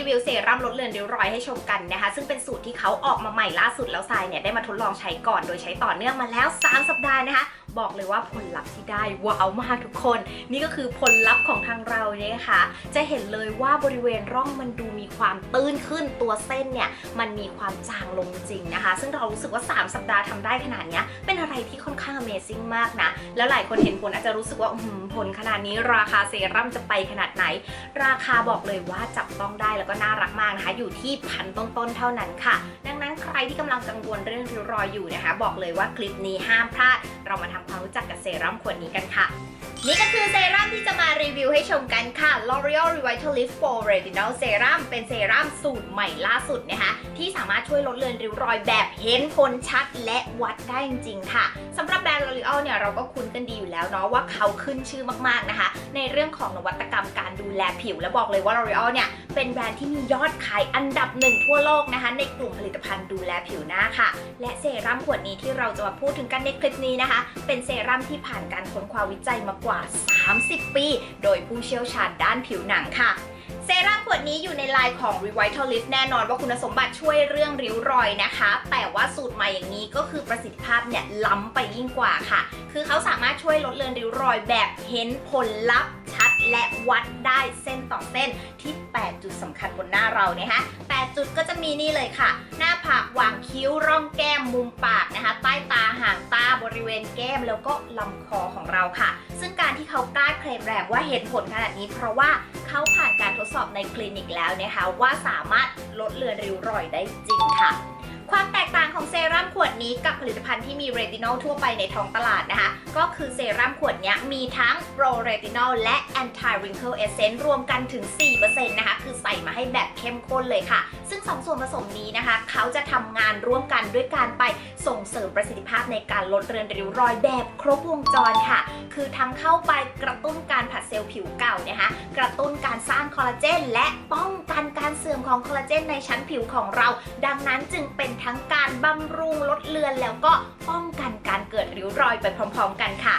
รีวิวเซรั่มลดเลือนริ้วรอยให้ชมกันนะคะ ซึ่งเป็นสูตรที่เขาออกมาใหม่ล่าสุดแล้วทรายเนี่ยได้มาทดลองใช้ก่อนโดยใช้ต่อเนื่องมาแล้ว 3 สัปดาห์นะคะ บอกเลยว่าผลลัพธ์ที่ได้ว้าวมากทุกคน นี่ก็คือผลลัพธ์ของทางเราเนี่ยนะคะ จะเห็นเลยว่าบริเวณร่องมันดูมีความตื้นขึ้นตัวเส้นเนี่ยมันมีความจางลงจริงนะคะ ซึ่งเรารู้สึกว่า 3 สัปดาห์ทำได้ขนาดนี้เป็นอะไรที่ค่อนข้าง Amazing มากนะ แล้วหลายคนเห็นผลอาจจะรู้สึกว่าอื้อหือผลขนาดนี้ราคาเซรั่มจะไปขนาดไหน ราคาบอกเลยว่าจับต้องได้แล้วก็น่ารักมากนะคะอยู่ที่พันต้นๆเท่านั้นค่ะ ดังนั้น ใครที่กำลังกังวลเรื่องริ้วรอยอยู่นะคะ บอกเลยว่าคลิปนี้ห้ามพลาด เรามาทำความรู้จักกับเซรั่มขวดนี้กันค่ะนี่ก็คือเซรั่มที่จะมารีวิวให้ชมกันค่ะ L'Oreal Revitalift for Retinol Serum เป็นเซรั่มสูตรใหม่ล่าสุดนะคะ ที่สามารถช่วยลดเลือนริ้วรอยแบบเห็นผลชัดและวัดได้จริงๆค่ะสำหรับแบรนด์ L'Oreal เนี่ยเราก็คุ้นกันดีอยู่แล้วเนาะว่าเขาขึ้นชื่อมากๆนะคะ ในเรื่องของนวัตกรรมการดูแลผิว และบอกเลยว่า L'Oreal เนี่ยเป็นแบรนด์ที่มียอดขายอันดับหนึ่งทั่วโลกนะคะในกลุ่มผลิตภัณฑ์ดูแลผิวหน้าค่ะ และเซรั่มขวดนี้ที่เราจะมาพูดถึงกันในคลิปนี้นะคะ เป็นเซรั่มที่ผ่านการค้นคว้าวิจัยมากว่า 30 ปี โดยผู้เชี่ยวชาญด้านผิวหนังค่ะ เซรั่มขวดนี้อยู่ในไลน์ของ Revitalist แน่นอนว่าคุณสมบัติช่วยเรื่องริ้วรอยนะคะ แต่ว่าสูตรใหม่อย่างนี้ก็คือประสิทธิภาพเนี่ยล้ำไปยิ่งกว่าค่ะ คือเขาสามารถช่วยลดเลือนริ้วรอยแบบเห็นผลลัพธ์ชั และวัดได้เส้นต่อเส้นที่ 8 จุดสำคัญบนหน้าเรานี่ฮะ8จุดก็จะมีนี่เลยค่ะ หน้าผากหว่างคิ้วร่องแก้มมุมปากนะคะใต้ตาห่างตาบริเวณแก้มแล้วก็ลำคอของเราค่ะ ซึ่งการที่เขากล้าเคลมแรงว่าเห็นผลขนาดนี้ เพราะว่าเขาผ่านการทดสอบในคลินิกแล้วนะคะว่าสามารถลดเลือนริ้วรอยได้จริงค่ะ ความแตกต่างของเซรั่มขวดนี้กับผลิตภัณฑ์ที่มีเรตินอลทั่วไปในท้องตลาดนะคะ ก็คือเซรั่มขวดนี้มีทั้งโปรเรตินอลและ anti wrinkle essence รวมกันถึง 4%นะคะ คือใส่มาให้แบบเข้มข้นเลยค่ะ ซึ่ง 2 ส่วนผสมนี้นะคะ เขาจะทำงานร่วมกันด้วยการไปส่งเสริมประสิทธิภาพในการลดเรือนริ้วรอยแบบครบวงจรค่ะ คือทั้งเข้าไปกระตุ้นการผัดเซลล์ผิวเก่านะคะ กระตุ้นการสร้างคอลลาเจนและป้องกันการเสื่อมของคอลลาเจนในชั้นผิวของเรา ดังนั้นจึงเป็นทั้งการบำรุงลดเลือนแล้วก็ป้องกันการเกิดริ้วรอยไปพร้อม ๆ กันค่ะ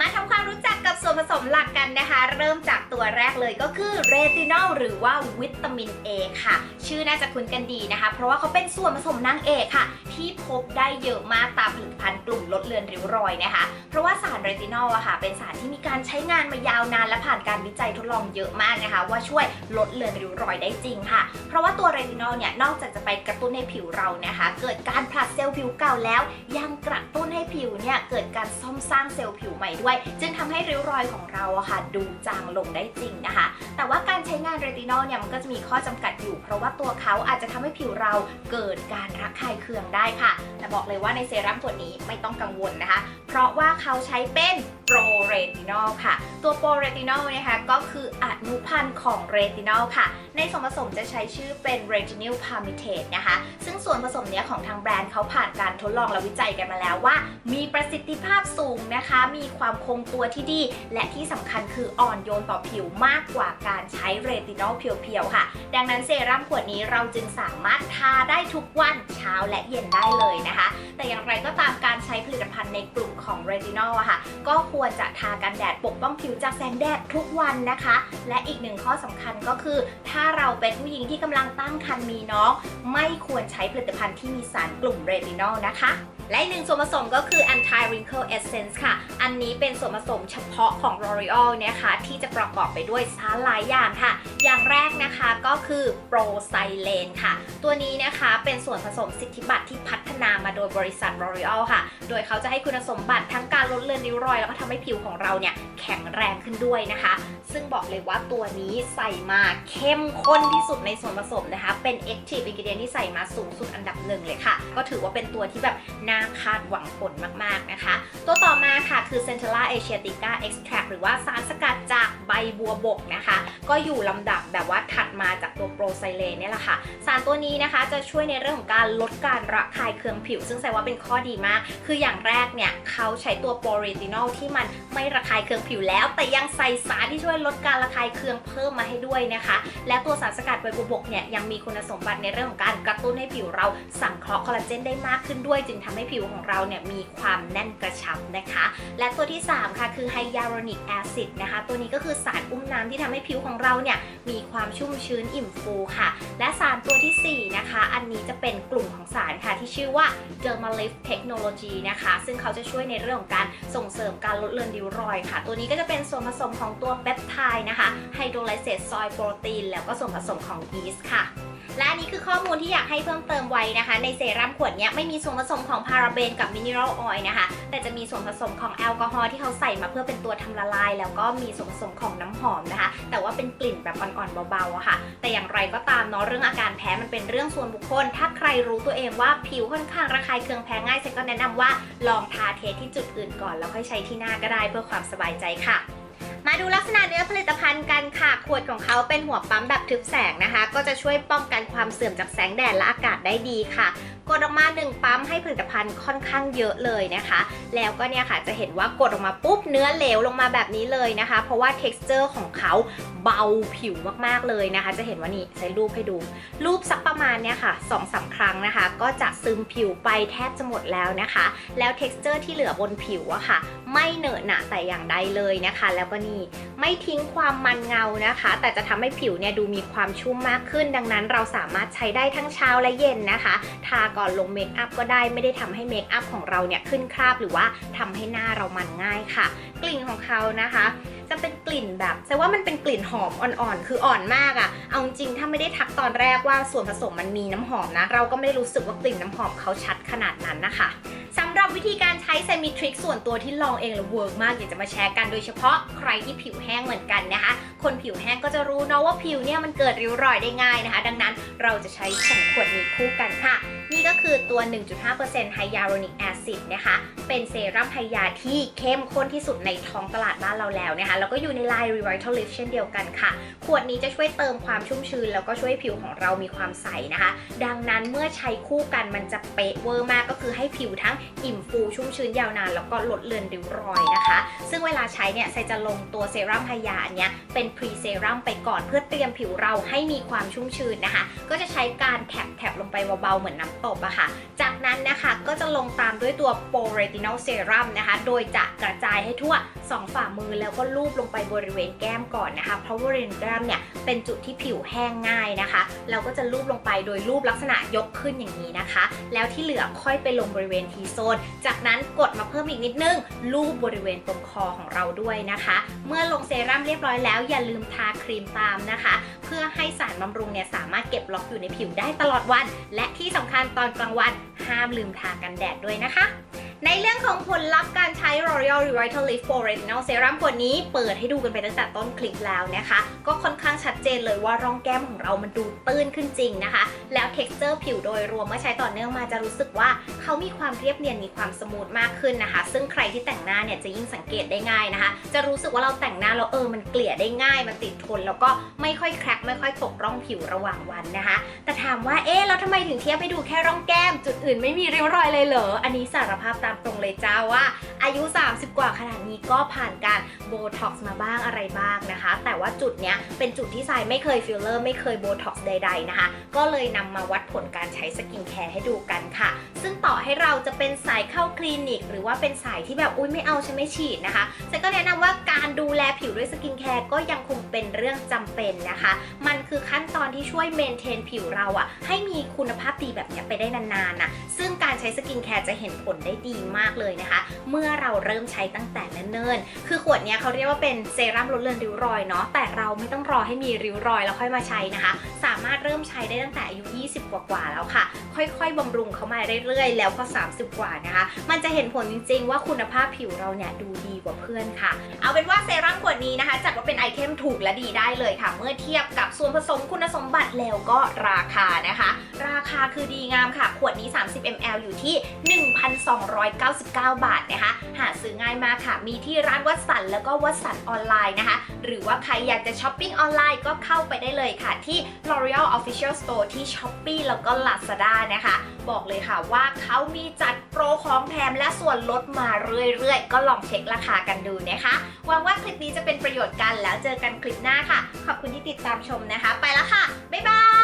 มาทำความรู้จักกับส่วนผสมหลักกันนะคะ เริ่มจากตัวแรกเลยก็คือเรตินอลหรือว่าวิตามิน A ค่ะ ชื่อน่าจะคุ้นกันดีนะคะ เพราะว่าเขาเป็นส่วนผสมนางเอกค่ะ ที่พบได้เยอะมากตามผลิตภัณฑ์กลุ่มลดเลือนริ้วรอยนะคะ เพราะว่าสารเรตินอลอะค่ะ เป็นสารที่มีการใช้งานมายาวนานและผ่านการวิจัยทดลองเยอะมากนะคะ ว่าช่วยลดเลือนริ้วรอยได้จริงค่ะ เพราะว่าตัวเรตินอลเนี่ยนอกจากจะไปกระตุ้นให้ผิวเรานะคะ เกิดการผลัดเซลล์ผิวเก่าแล้ว ยังกระตุ้นให้ผิวเนี่ยเกิดการซ่อมสร้างเซลล์ผิวใหม่ด้วย จึงทำให้ริ้วรอยของเราอะค่ะ ดูจางลงได้จริงนะคะ แต่ว่าการใช้งานเรตินอลเนี่ยมันก็จะมีข้อจำกัดอยู่ เพราะว่าตัวเขาอาจจะทำให้ผิวเราเกิดการระคายเคืองได้ค่ะ แต่บอกเลยว่าในเซรั่มตัวนี้ไม่ต้องกังวลนะคะ เพราะว่าเขาใช้เป็น รเรตินอลค่ะ ตัวโปรเรตินอลนะคะก็คืออนุพันธ์ของเรตินอลค่ะ ในส่วนผสมจะใช้ชื่อเป็น r e t i n y l palmitate นะคะ ซึ่งส่วนผสมเนี้ยของทางแบรนด์เขาผ่านการทดลองและวิจัยกันมาแล้วว่า มีประสิทธิภาพสูงนะคะ มีความคงตัวที่ดี และที่สำคัญคืออ่อนโยนต่อผิวมากกว่าการใช้เรตินอลเพียวๆค่ะ ดังนั้นเซรั่มขวดนี้เราจึงสามารถทาได้ทุกวันเช้าและเย็นได้เลยนะคะ แต่อย่างไรก็ตามการใช้ผลิตภัณฑ์ในกลุ่มของเรตินอลอะค่ะ ก็ควรควรจะทากันแดดปกป้องผิวจากแสงแดดทุกวันนะคะ และอีกหนึ่งข้อสำคัญก็คือ ถ้าเราเป็นผู้หญิงที่กำลังตั้งครรภ์มีน้อง ไม่ควรใช้ผลิตภัณฑ์ที่มีสารกลุ่มเรตินอลนะคะและอีกหนึ่งส่วนผสมก็คือ anti wrinkle essence ค่ะ อันนี้เป็นส่วนผสมเฉพาะของ L'Oreal นะคะ ที่จะประกอบไปด้วยสารหลายอย่างค่ะ อย่างแรกนะคะก็คือโปรไซเลนค่ะ ตัวนี้นะคะเป็นส่วนผสมสิทธิบัตรที่พัฒนามาโดยบริษัท L'Oreal ค่ะ โดยเขาจะให้คุณสมบัติทั้งการลดเลือนริ้วรอย แล้วก็ทำให้ผิวของเราเนี่ยแข็งแรงขึ้นด้วยนะคะ ซึ่งบอกเลยว่าตัวนี้ใส่มาเข้มข้นที่สุดในส่วนผสมนะคะ เป็น active ingredient ที่ใส่มาสูงสุดอันดับหนึ่งเลยค่ะ ก็ถือว่าเป็นตัวที่แบบน่าคาดหวังผลมากๆนะคะ ตัวต่อมาค่ะคือ Centella asiatica extract หรือว่าสารสกัดจากใบบัวบกนะคะ ก็อยู่ลำดับแบบว่าถัดมาจากตัวโปรไซเลนเนี่ยแหละค่ะ สารตัวนี้นะคะ จะช่วยในเรื่องของการลดการระคายเคืองผิว ซึ่งแสดงว่าเป็นข้อดีมาก คืออย่างแรกเนี่ยเขาใช้ตัวโปรเรตินอลที่มันไม่ระคายเคืองผิวแล้ว แต่ยังใส่สารที่ช่วยลดการระคายเคืองเพิ่มมาให้ด้วยนะคะ และตัวสารสกัดใบบัวบกเนี่ยยังมีคุณสมบัติในเรื่องของการกระตุ้นให้ผิวเราสังเคราะห์คอลลาเจนได้มากขึ้นด้วย จึงทำให้ผิวของเราเนี่ยมีความแน่นกระชับนะคะ และตัวที่ 3 ค่ะ คือไฮยาลูรอนิกแอซิดนะคะ ตัวนี้ก็คือสารอุ้มน้ำที่ทำให้ผิวของเราเนี่ยมีความชุ่มชื้นอิ่มฟูค่ะ และสารตัวทีสี่4 นะคะ อันนี้จะเป็นกลุ่มของสารค่ะที่ชื่อว่า Dermalift Technology นะคะ ซึ่งเขาจะช่วยในเรื่องของการส่งเสริมการลดเลือนริ้วรอยค่ะ ตัวนี้ก็จะเป็นส่วนผสมของตัวเปปไทด์นะคะไฮโดรไลเซตซอยโปรตีนแล้วก็ส่วนผสมของยีสต์ค่ะ และอันนี้คือข้อมูลที่อยากให้เพิ่มเติมไว้นะคะ ในเซรั่มขวดนี้ไม่มีส่วนผสมของพาราเบนกับมินเนอรัลออยล์นะคะ แต่จะมีส่วนผสมของแอลกอฮอล์ที่เขาใส่มาเพื่อเป็นตัวทำละลาย แล้วก็มีส่วนผสมของน้ำหอมนะคะ แต่ว่าเป็นกลิ่นแบบอ่อนๆเบาๆอะค่ะ แต่อย่างไรก็ตามเนาะเรื่องอาการแพ้มันเป็นเรื่องส่วนบุคคล ถ้าใครรู้ตัวเองว่าผิวค่อนข้างระคายเคืองแพ้ง่ายเซนก็แนะนำว่าลองทาเทสที่จุดอื่นก่อนแล้วค่อยใช้ที่หน้าก็ได้เพื่อความสบายใจค่ะ มาดูลักษณะเนื้อผลิตภัณฑ์กันค่ะ ขวดของเขาเป็นหัวปั๊มแบบทึบแสงนะคะ ก็จะช่วยป้องกันความเสื่อมจากแสงแดดและอากาศได้ดีค่ะ ดออกมาหนึ่งปั๊มให้ผลิตภัณฑ์ค่อนข้างเยอะเลยนะคะ แล้วก็เนี่ยค่ะจะเห็นว่ากดออกมาปุ๊บเนื้อเหลวลงมาแบบนี้เลยนะคะ เพราะว่า t e x t อร์ของเขาเบาผิวมากๆเลยนะคะ จะเห็นว่านี่ใช้รูปให้ดู รูปสักประมาณเนี่ยค่ะ2องสาครั้งนะคะ ก็จะซึมผิวไปแทบจะหมดแล้วนะคะ แล้ว t e x t อร์ที่เหลือบนผิวอะค่ะ ไม่เหนอะหนะแต่อย่างใดเลยนะคะ แล้วก็นี่ไม่ทิ้งความมันเงานะคะ แต่จะทำให้ผิวเนี่ยดูมีความชุ่มมากขึ้น ดังนั้นเราสามารถใช้ได้ทั้งเช้าและเย็นนะคะ ทาก่อนลงเมคอัพก็ได้ไม่ได้ทำให้เมคอัพของเราเนี่ยขึ้นคราบหรือว่าทำให้หน้าเรามันง่ายค่ะ กลิ่นของเขานะคะ จะเป็นกลิ่นแบบแสดงว่ามันเป็นกลิ่นหอมอ่อนๆ คืออ่อนมากอะ่ะ เอาจริงถ้าไม่ได้ทักตอนแรกว่าส่วนผสมมันมีน้ำหอมนะ เราก็ไม่ได้รู้สึกว่ากลิ่นน้ำหอมเขาชัดขนาดนั้นนะคะสำหรับวิธีการใช้เซมิทริกส่วนตัวที่ลองเองแล้วเวิร์กมากอยากจะมาแชร์กันโดยเฉพาะใครที่ผิวแห้งเหมือนกันนะคะ คนผิวแห้งก็จะรู้เนาะว่าผิวเนี่ยมันเกิดริ้วรอยได้ง่ายนะคะ ดังนั้นเราจะใช้สองขวดนี้คู่กันค่ะ นี่ก็คือตัว 1.5%ไฮยาลูริกแอซิดนะคะ เป็นเซรั่มไฮยาที่เข้มข้นที่สุดในท้องตลาดบ้านเราแล้วนะคะ แล้วก็อยู่ในไลน์ Revitalift เช่นเดียวกันค่ะ ขวดนี้จะช่วยเติมความชุ่มชื้น แล้วก็ช่วยผิวของเรามีความใสนะคะ ดังนั้นเมื่อใช้คู่กันมันจะเป๊ะเวอร์มากก็คือให้ผิวทั้งอิ่มฟูชุ่มชื้นยาวนาน แล้วก็ลดเลือนริ้วรอยนะคะ ซึ่งเวลาใช้เนี่ยไซจะลงตัวเซรั่มไฮยาอันเนี้ยเป็นพรีเซรั่มไปก่อนเพื่อเตรียมผิวเราให้มีความชุ่มชื้นนะคะ ก็จะใช้การแท็บแท็บลงไปเบาๆเหมือนน้ำตบอะค่ะ จากนั้นนะคะก็จะลงตามด้วยตัวโปรเรตินอลเซรั่มนะคะ โดยจะกระจายให้ทั่ว 2 ฝ่ามือแล้วก็ลูบลงไปบริเวณแก้มก่อนนะคะ เพราะบริเวณแก้มเนี่ย เป็นจุดที่ผิวแห้งง่ายนะคะ เราก็จะลูบลงไปโดยรูปลักษณะยกขึ้นอย่างนี้นะคะ แล้วที่เหลือค่อยไปลงบริเวณทีโซน จากนั้นกดมาเพิ่มอีกนิดนึงลูบบริเวณตรงคอของเราด้วยนะคะ เมื่อลงเซรั่มเรียบร้อยแล้วอย่าลืมทาครีมตามนะคะ เพื่อให้สารบำรุงเนี่ยสามารถเก็บล็อกอยู่ในผิวได้ตลอดวัน และที่สำคัญตอนกลางวันห้ามลืมทากันแดดด้วยนะคะ ในเรื่องของผลลัพธ์การใช้ L'Oreal Revitalift for Retinol Serum ขวดนี้เปิดให้ดูกันไปตั้งแต่ต้นคลิปแล้วนะคะ ก็ค่อนข้างชัดเจนเลยว่าร่องแก้มของเรามันดูตื้นขึ้นจริงนะคะ แล้ว texture ผิวโดยรวมเมื่อใช้ต่อเนื่องมาจะรู้สึกว่าเขามีความเรียบเนียนมีความสมูทมากขึ้นนะคะ ซึ่งใครที่แต่งหน้าเนี่ยจะยิ่งสังเกตได้ง่ายนะคะ จะรู้สึกว่าเราแต่งหน้าแล้วเออมันเกลี่ยได้ง่าย มันติดทนแล้วก็ไม่ค่อยแครกไม่ค่อยตกร่องผิวระหว่างวันนะคะ แต่ถามว่าเอ๊ะแล้วทำไมถึงเทียบไปดูแค่ร่องแก้ม จุดอื่นไม่มีริ้วรอยเลยเหรออันนี้สารภาพตามตรงเลยจ้าว่า อายุ 30 กว่าขนาดนี้ก็ผ่านการโบท็อกซ์มาบ้างอะไรบ้างนะคะ แต่ว่าจุดเนี้ยเป็นจุดที่ทรายไม่เคยฟิลเลอร์ไม่เคยโบท็อกซ์ใดๆนะคะ ก็เลยนำมาวัดผลการใช้สกินแคร์ให้ดูกันค่ะ จะเป็นสายเข้าคลินิก หรือว่าเป็นสายที่แบบอุ้ยไม่เอาฉันไม่ฉีดนะคะฉันก็แนะนำว่าการดูแลผิวด้วยสกินแคร์ก็ยังคงเป็นเรื่องจำเป็นนะคะ มันคือขั้นตอนที่ช่วยเมนเทนผิวเราอะให้มีคุณภาพดีแบบนี้ไปได้นานๆนะซึ่งการใช้สกินแคร์จะเห็นผลได้ดีมากเลยนะคะ เมื่อเราเริ่มใช้ตั้งแต่เนิ่นๆ คือขวดนี้เขาเรียกว่าเป็นเซรั่มลดเลือนริ้วรอยเนาะ แต่เราไม่ต้องรอให้มีริ้วรอยแล้วค่อยมาใช้นะคะ สามารถเริ่มใช้ได้ตั้งแต่อายุ 20 กว่าๆแล้วค่ะ ค่อยๆบำรุงเขามาเรื่อยๆ แล้วพอ30 กว่านะคะ มันจะเห็นผลจริงๆ ว่าคุณภาพผิวเราเนี่ยดูดีกว่าเพื่อนค่ะ เอาเป็นว่าเซรั่มขวดนี้นะคะจะ ไอเทมถูกและดีได้เลยค่ะ เมื่อเทียบกับส่วนผสมคุณสมบัติแล้วก็ราคานะคะ ราคาคือดีงามค่ะ ขวดนี้ 30 ml อยู่ที่ 1,299 บาทนะคะ หาซื้อง่ายมากค่ะ มีที่ร้านวัดสันแล้วก็วัดสันออนไลน์นะคะ หรือว่าใครอยากจะช้อปปิ้งออนไลน์ก็เข้าไปได้เลยค่ะ ที่ L'Oreal Official Store ที่ Shopee แล้วก็ Lazada นะคะ บอกเลยค่ะว่าเขามีจัดโปรของแถมและส่วนลดมาเรื่อยๆ ก็ลองเช็คราคากันดูนะคะหวังว่าคลิปนี้จะเป็นประโยชน์กันแล้วเจอกันคลิปหน้าค่ะ ขอบคุณที่ติดตามชมนะคะ ไปแล้วค่ะ บ๊ายบาย